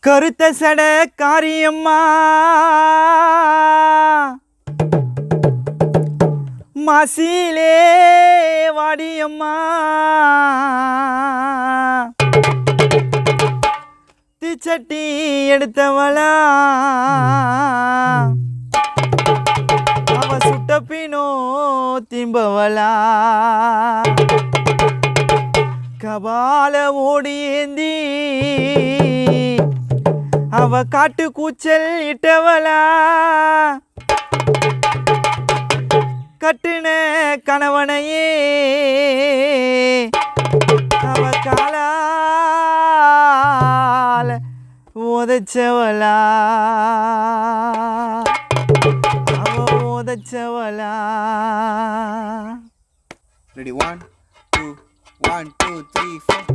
கருத்த சட காரியம்மா. மசிலே வாடியம்மா. திச்சட்டி எடுத்தவளா. அவ சுட்டப்பினோ திம்பவளா. கபால ஓடி அவ காட்டு கூச்சல் இட்டவளா? கட்டுன கணவனையே. அவ காலால உதச்சவளா? அவ உதச்சவளா? Ready one two one two three four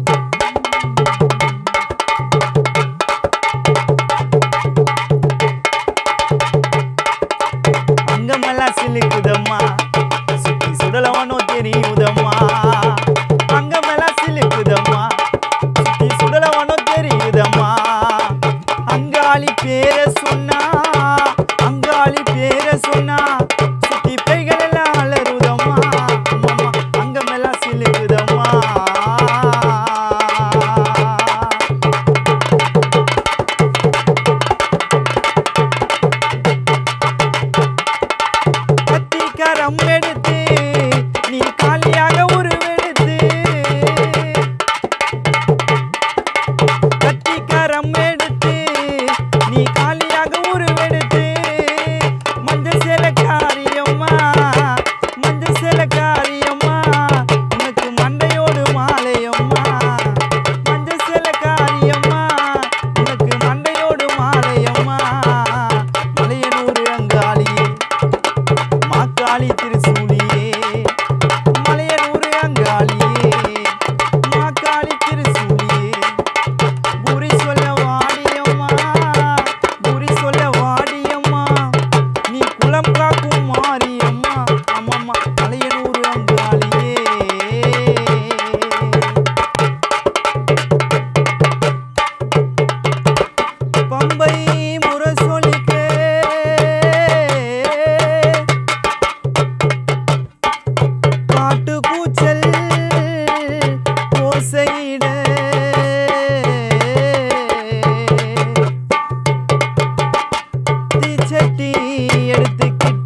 Ambai முரசொலிக்கே பாட்டு கூச்சல் ஓசையிட. தீச்சட்டி எடுத்துக்கிட்டு